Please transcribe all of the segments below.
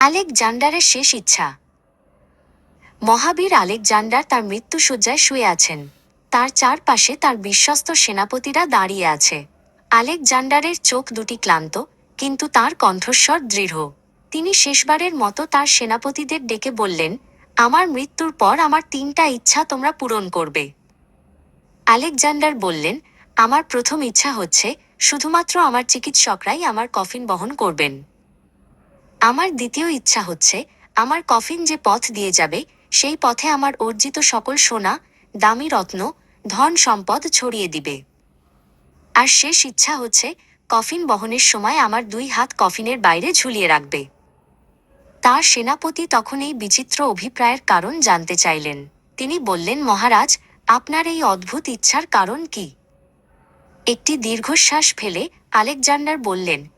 আলেকজান্ডারের শেষ ইচ্ছা। মহাবীর আলেকজান্ডার তার মৃত্যুশয্যায় শুয়ে আছেন। তার চারপাশে তার বিশ্বস্ত সেনাপতিরা দাঁড়িয়ে আছে। আলেকজান্ডারের চোখ দুটি ক্লান্ত, কিন্তু তার কণ্ঠস্বর দৃঢ়। তিনি শেষবারের মতো তার সেনাপতিদের ডেকে বললেন, আমার মৃত্যুর পর আমার তিনটা ইচ্ছা তোমরা পূরণ করবে। আলেকজান্ডার বললেন, আমার প্রথম ইচ্ছা হচ্ছে, শুধুমাত্র আমার চিকিৎসকরাই আমার কফিন বহন করবেন। আমার দ্বিতীয় ইচ্ছা হচ্ছে, আমার কফিন যে পথ দিয়ে যাবে, সেই পথে আমার অর্জিত সকল সোনা, দামি রত্ন, ধন সম্পদ ছড়িয়ে দিবে। আর শেষ ইচ্ছা হচ্ছে, কফিন বহনের সময় আমার দুই হাত কফিনের বাইরে ঝুলিয়ে রাখবে। তার সেনাপতি তখন এই বিচিত্র অভিপ্রায়ের কারণ জানতে চাইলেন। তিনি বললেন, মহারাজ, আপনার এই অদ্ভুত ইচ্ছার কারণ কি? একটি দীর্ঘশ্বাস ফেলে আলেকজান্ডার বললেন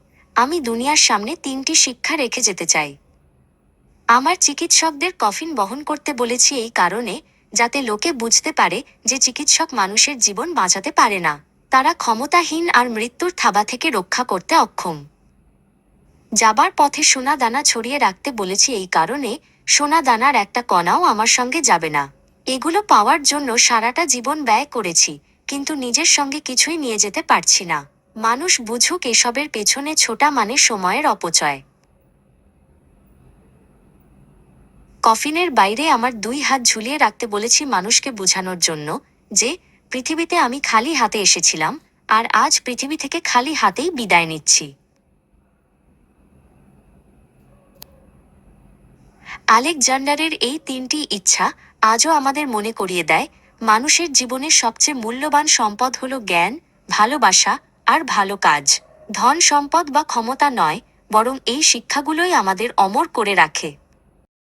আমি দুনিয়ার সামনে তিনটি শিক্ষা রেখে যেতে চাই। আমার চিকিৎসকদের কফিন বহন করতে বলেছি এই কারণে, যাতে লোকে বুঝতে পারে যে চিকিৎসক মানুষের জীবন বাঁচাতে পারে না। তারা ক্ষমতাহীন আর মৃত্যুর থাবা থেকে রক্ষা করতে অক্ষম। যাবার পথে সোনা দানা ছড়িয়ে রাখতে বলেছি এই কারণে সোনা দানার একটা কণাও আমার সঙ্গে যাবে না। এগুলো পাওয়ার জন্য সারাটা জীবন ব্যয় করেছি, কিন্তু নিজের সঙ্গে কিছুই নিয়ে যেতে পারছি না। মানুষ বুঝুক এসবের পেছনে ছোটা মানে সময়ের অপচয়। কফিনের বাইরে আমার দুই হাত ঝুলিয়ে রাখতে বলেছি মানুষকে বোঝানোর জন্য যে, পৃথিবীতে আমি খালি হাতে এসেছিলাম আর আজ পৃথিবী থেকে খালি হাতেই বিদায় নিচ্ছি। আলেকজান্ডারের এই তিনটি ইচ্ছা আজও আমাদের মনে করিয়ে দেয়, মানুষের জীবনের সবচেয়ে মূল্যবান সম্পদ হল জ্ঞান, ভালোবাসা আর ভালো কাজ। ধন সম্পদ বা ক্ষমতা নয়, বরং এই শিক্ষাগুলোই আমাদের অমর করে রাখে।